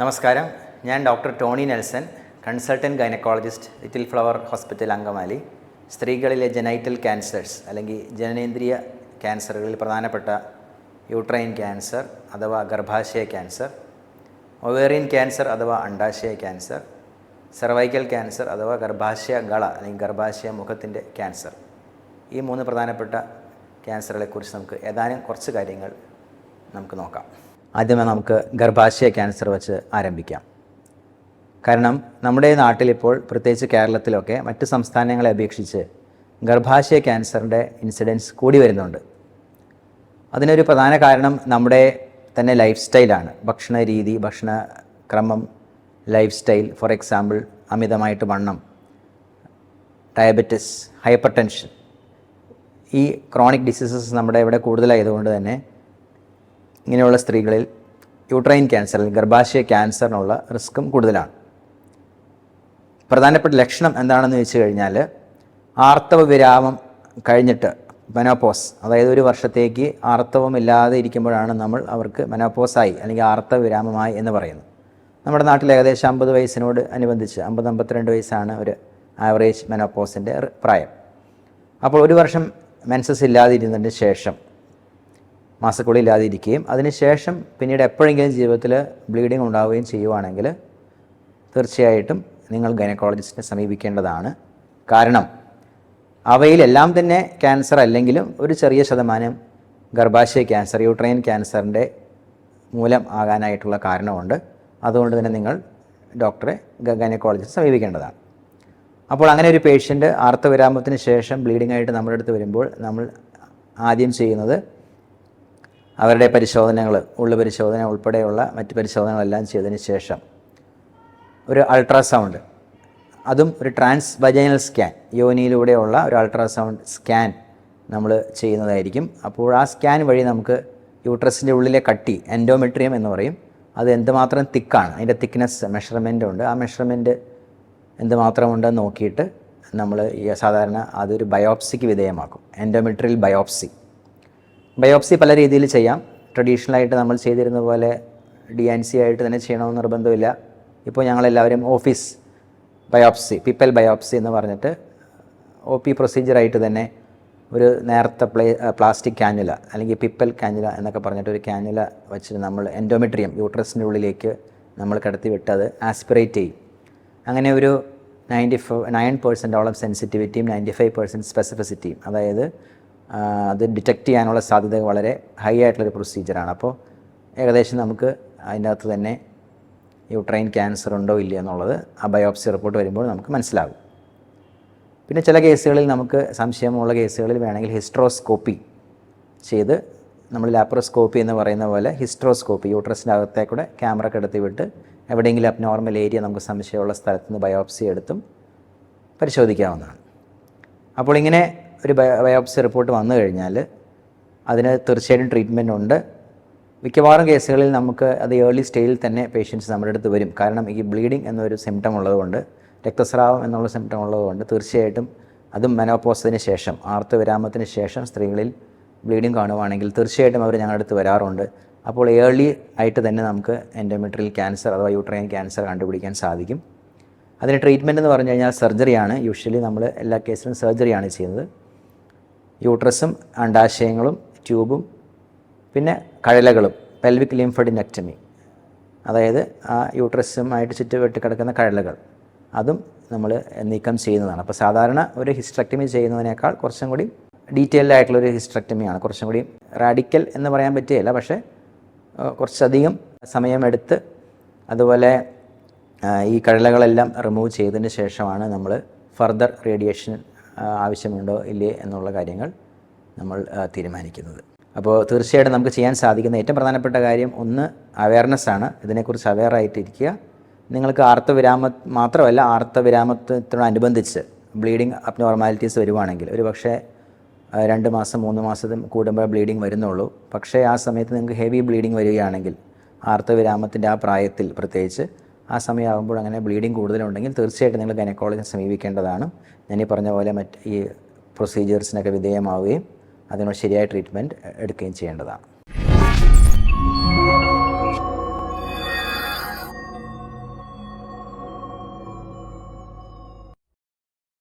നമസ്കാരം. ഞാൻ doctor Tony Nelson consultant gynaecologist little flower hospital Angamaly. സ്ത്രീകളിലെ genital cancers അല്ലെങ്കിൽ ജനനേന്ദ്രിയ ക്യാൻസറുകളിൽ പ്രധാനപ്പെട്ട യൂട്രൈൻ ക്യാൻസർ അഥവാ ഗർഭാശയ ക്യാൻസർ ഒവേറിയൻ ക്യാൻസർ അഥവാ അണ്ടാശയ ക്യാൻസർ സെർവൈക്കൽ ക്യാൻസർ അഥവാ ഗർഭാശയ ഗള അല്ലെങ്കിൽ ഗർഭാശയ മുഖത്തിന്റെ ക്യാൻസർ. ഈ മൂന്ന് പ്രധാനപ്പെട്ട ക്യാൻസറുകളെക്കുറിച്ച് നമുക്ക് ഏതാനും കുറച്ച് കാര്യങ്ങൾ നമുക്ക് നോക്കാം. ആദ്യമേ നമുക്ക് ഗർഭാശയ ക്യാൻസർ വെച്ച് ആരംഭിക്കാം. കാരണം നമ്മുടെ നാട്ടിലിപ്പോൾ പ്രത്യേകിച്ച് കേരളത്തിലൊക്കെ മറ്റ് സംസ്ഥാനങ്ങളെ അപേക്ഷിച്ച് ഗർഭാശയ ക്യാൻസറിന്റെ ഇൻസിഡൻസ് കൂടി വരുന്നുണ്ട്. അതിനൊരു പ്രധാന കാരണം നമ്മുടെ തന്നെ ലൈഫ് സ്റ്റൈലാണ് ഭക്ഷണ രീതി ഭക്ഷണ ക്രമം ലൈഫ് സ്റ്റൈൽ ഫോർ എക്സാമ്പിൾ അമിതമായിട്ട് വണ്ണം ഡയബറ്റിസ് ഹൈപ്പർ ടെൻഷൻ ഈ ക്രോണിക് ഡിസീസസ് നമ്മുടെ ഇവിടെ കൂടുതലായതുകൊണ്ട് തന്നെ ഇങ്ങനെയുള്ള സ്ത്രീകളിൽ യൂട്രൈൻ ക്യാൻസറിൽ ഗർഭാശയ ക്യാൻസറിനുള്ള റിസ്ക്കും കൂടുതലാണ്. പ്രധാനപ്പെട്ട ലക്ഷണം എന്താണെന്ന് വെച്ച് കഴിഞ്ഞാൽ ആർത്തവ വിരാമം കഴിഞ്ഞിട്ട് മെനോപോസ് അതായത് ഒരു വർഷത്തേക്ക് ആർത്തവമില്ലാതെ ഇരിക്കുമ്പോഴാണ് നമ്മൾ അവർക്ക് മെനോപോസായി അല്ലെങ്കിൽ ആർത്തവ വിരാമമായി എന്ന് പറയുന്നത്. നമ്മുടെ നാട്ടിൽ ഏകദേശം അമ്പത് വയസ്സിനോട് അനുബന്ധിച്ച് അമ്പത് അമ്പത്തിരണ്ട് വയസ്സാണ് ഒരു ആവറേജ് മെനോപോസിന്റെ പ്രായം. അപ്പോൾ ഒരു വർഷം മെൻസസ് ഇല്ലാതിരുന്നതിന് ശേഷം മാസക്കുള്ളിൽ ഇല്ലാതിരിക്കുകയും അതിനുശേഷം പിന്നീട് എപ്പോഴെങ്കിലും ജീവിതത്തിൽ ബ്ലീഡിങ് ഉണ്ടാവുകയും ചെയ്യുവാണെങ്കിൽ തീർച്ചയായിട്ടും നിങ്ങൾ ഗൈനക്കോളജിസ്റ്റിനെ സമീപിക്കേണ്ടതാണ്. കാരണം അവയിലെല്ലാം തന്നെ ക്യാൻസർ അല്ലെങ്കിലും ഒരു ചെറിയ ശതമാനം ഗർഭാശയ ക്യാൻസർ യൂട്രൈൻ ക്യാൻസറിന്റെ മൂലം ആകാനായിട്ടുള്ള കാരണമുണ്ട്. അതുകൊണ്ട് തന്നെ നിങ്ങൾ ഡോക്ടറെ ഗൈനക്കോളജിസ്റ്റ് സമീപിക്കേണ്ടതാണ്. അപ്പോൾ അങ്ങനെ ഒരു പേഷ്യന്റ് ആർത്തവിരാമത്തിന് ശേഷം ബ്ലീഡിംഗ് ആയിട്ട് നമ്മുടെ അടുത്ത് വരുമ്പോൾ നമ്മൾ ആദ്യം ചെയ്യുന്നത് അവരുടെ പരിശോധനകൾ ഉള്ളു പരിശോധന ഉൾപ്പെടെയുള്ള മറ്റ് പരിശോധനകളെല്ലാം ചെയ്തതിന് ശേഷം ഒരു അൾട്രാസൗണ്ട്. അതും ഒരു ട്രാൻസ് വജൈനൽ സ്കാൻ. യോനിയിലൂടെയുള്ള ഒരു അൾട്രാസൗണ്ട് സ്കാൻ നമ്മൾ ചെയ്യുന്നതായിരിക്കും. അപ്പോൾ ആ സ്കാൻ വഴി നമുക്ക് യൂട്രസിന്റെ ഉള്ളിലെ കട്ടി എൻഡോമെട്രിയം എന്ന് പറയും അത് എന്തുമാത്രം തിക്കാണ്. അതിന്റെ തിക്നെസ് മെഷർമെന്റ് ഉണ്ട്. ആ മെഷർമെന്റ് എന്തുമാത്രം ഉണ്ടെന്ന് നോക്കിയിട്ട് നമ്മൾ സാധാരണ അതൊരു ബയോപ്സിക്ക് വിധേയമാക്കും. എൻഡോമെട്രിയൽ ബയോപ്സി ബയോപ്സി പല രീതിയിൽ ചെയ്യാം. ട്രഡീഷണലായിട്ട് നമ്മൾ ചെയ്തിരുന്ന പോലെ ഡി എൻ സി ആയിട്ട് തന്നെ ചെയ്യണമെന്ന് നിർബന്ധമില്ല. ഇപ്പോൾ ഞങ്ങളെല്ലാവരും ഓഫീസ് ബയോപ്സി പിപ്പൽ ബയോപ്സി എന്ന് പറഞ്ഞിട്ട് ഒ പി പ്രൊസീജിയറായിട്ട് തന്നെ ഒരു നേരത്തെ പ്ലേ പ്ലാസ്റ്റിക് കാനുല അല്ലെങ്കിൽ പിപ്പൽ കാനുല എന്നൊക്കെ പറഞ്ഞിട്ട് ഒരു കാനുല വെച്ചിട്ട് നമ്മൾ എൻഡോമെട്രിയം യൂട്രസിന്റെ ഉള്ളിലേക്ക് നമ്മൾ കിടത്തി വിട്ട് അത് ആസ്പിറേറ്റ് ചെയ്യും. അങ്ങനെ ഒരു നയന്റി ഫൈവ് നയൻ പെർസെന്റോളം സെൻസിറ്റിവിറ്റിയും നയന്റി ഫൈവ് പെർസെന്റ് സ്പെസിഫിസിറ്റിയും അതായത് അത് ഡിറ്റക്റ്റ് ചെയ്യാനുള്ള സാധ്യത വളരെ ഹൈ ആയിട്ടുള്ളൊരു പ്രൊസീജിയറാണ് അപ്പോൾ ഏകദേശം നമുക്ക് അതിന്റെ അകത്ത് തന്നെ യൂട്രൈൻ ക്യാൻസർ ഉണ്ടോ ഇല്ല എന്നുള്ളത് ആ ബയോപ്സി റിപ്പോർട്ട് വരുമ്പോൾ നമുക്ക് മനസ്സിലാകും. പിന്നെ ചില കേസുകളിൽ നമുക്ക് സംശയമുള്ള കേസുകളിൽ വേണമെങ്കിൽ ഹിസ്ട്രോസ്കോപ്പി ചെയ്ത് നമ്മൾ ലാപ്രോസ്കോപ്പി എന്ന് പറയുന്ന പോലെ ഹിസ്ട്രോസ്കോപ്പി യൂട്രസിന്റെ അകത്തേക്കൂടെ ക്യാമറ കെടുത്തി വിട്ട് എവിടെയെങ്കിലും അബ്നോർമൽ ഏരിയ നമുക്ക് സംശയമുള്ള സ്ഥലത്ത് നിന്ന് ബയോപ്സി എടുത്തും പരിശോധിക്കാവുന്നതാണ്. അപ്പോൾ ഇങ്ങനെ ഒരു ബയോപ്സി റിപ്പോർട്ട് വന്നു കഴിഞ്ഞാൽ അതിന് തീർച്ചയായിട്ടും ട്രീറ്റ്മെന്റ് ഉണ്ട്. മിക്കവാറും കേസുകളിൽ നമുക്ക് അത് ഏർലി സ്റ്റേജിൽ തന്നെ പേഷ്യൻസ് നമ്മുടെ അടുത്ത് വരും. കാരണം ഈ ബ്ലീഡിങ് എന്നൊരു സിംറ്റം ഉള്ളതുകൊണ്ട് രക്തസ്രാവം എന്നുള്ള സിംറ്റം ഉള്ളതുകൊണ്ട് തീർച്ചയായിട്ടും അതും മെനോപോസത്തിന് ശേഷം ആർത്തവിരാമത്തിന് ശേഷം സ്ത്രീകളിൽ ബ്ലീഡിങ് കാണുവാണെങ്കിൽ തീർച്ചയായിട്ടും അവർ ഞങ്ങളുടെ അടുത്ത് വരാറുണ്ട്. അപ്പോൾ ഏർലി ആയിട്ട് തന്നെ നമുക്ക് എൻഡോമെട്രിയൽ ക്യാൻസർ അഥവാ യൂട്രൈൻ ക്യാൻസർ കണ്ടുപിടിക്കാൻ സാധിക്കും. അതിന് ട്രീറ്റ്മെന്റ് എന്ന് പറഞ്ഞു കഴിഞ്ഞാൽ സർജറിയാണ് യൂഷ്വലി നമ്മൾ എല്ലാ കേസിലും സർജറിയാണ് ചെയ്യുന്നത്. യൂട്രസും അണ്ടാശയങ്ങളും ട്യൂബും പിന്നെ കഴലകളും പെൽവിക് ലിംഫഡിനെക്ടമി അതായത് ആ യൂട്രസുമായിട്ട് ചുറ്റുവെട്ടി കിടക്കുന്ന കഴലകൾ. അതും നമ്മൾ നീക്കം ചെയ്യുന്നതാണ്. അപ്പോൾ സാധാരണ ഒരു ഹിസ്ട്രക്ടമി ചെയ്യുന്നതിനേക്കാൾ കുറച്ചും കൂടി ഡീറ്റെയിൽഡ് ആയിട്ടുള്ളൊരു ഹിസ്ട്രക്ടമിയാണ് കുറച്ചും കൂടി റാഡിക്കൽ എന്ന് പറയാൻ പറ്റുകയില്ല. പക്ഷേ കുറച്ചധികം സമയമെടുത്ത് അതുപോലെ ഈ കഴലകളെല്ലാം റിമൂവ് ചെയ്തതിന് ശേഷമാണ് നമ്മൾ ഫർദർ റേഡിയേഷൻ ആവശ്യമുണ്ടോ ഇല്ലേ എന്നുള്ള കാര്യങ്ങൾ നമ്മൾ തീരുമാനിക്കുന്നത്. അപ്പോൾ തീർച്ചയായിട്ടും നമുക്ക് ചെയ്യാൻ സാധിക്കുന്ന ഏറ്റവും പ്രധാനപ്പെട്ട കാര്യം ഒന്ന് അവയർനെസ് ആണ്. ഇതിനെക്കുറിച്ച് അവെയർ ആയിട്ടിരിക്കുക. നിങ്ങൾക്ക് ആർത്തവിരാമ മാത്രമല്ല ആർത്തവിരാമത്തിനോടനുബന്ധിച്ച് ബ്ലീഡിങ് അബ്നോർമാലിറ്റീസ് വരുവാണെങ്കിൽ ഒരു പക്ഷേ രണ്ട് മാസം മൂന്ന് മാസം കൂടുമ്പോൾ ബ്ലീഡിങ് വരുന്നുള്ളൂ. പക്ഷേ ആ സമയത്ത് നിങ്ങൾക്ക് ഹെവി ബ്ലീഡിങ് വരികയാണെങ്കിൽ ആർത്തവിരാമത്തിന്റെ ആ പ്രായത്തിൽ പ്രത്യേകിച്ച് ആ സമയമാകുമ്പോൾ അങ്ങനെ ബ്ലീഡിങ് കൂടുതലുണ്ടെങ്കിൽ തീർച്ചയായിട്ടും നിങ്ങൾ ഗൈനക്കോളജിനെ സമീപിക്കേണ്ടതാണ്. ഞാൻ ഈ പറഞ്ഞ പോലെ മറ്റ് ഈ പ്രൊസീജിയേഴ്സിനൊക്കെ വിധേയമാവുകയും അതിനുള്ള ശരിയായ ട്രീറ്റ്മെന്റ് എടുക്കുകയും ചെയ്യേണ്ടതാണ്.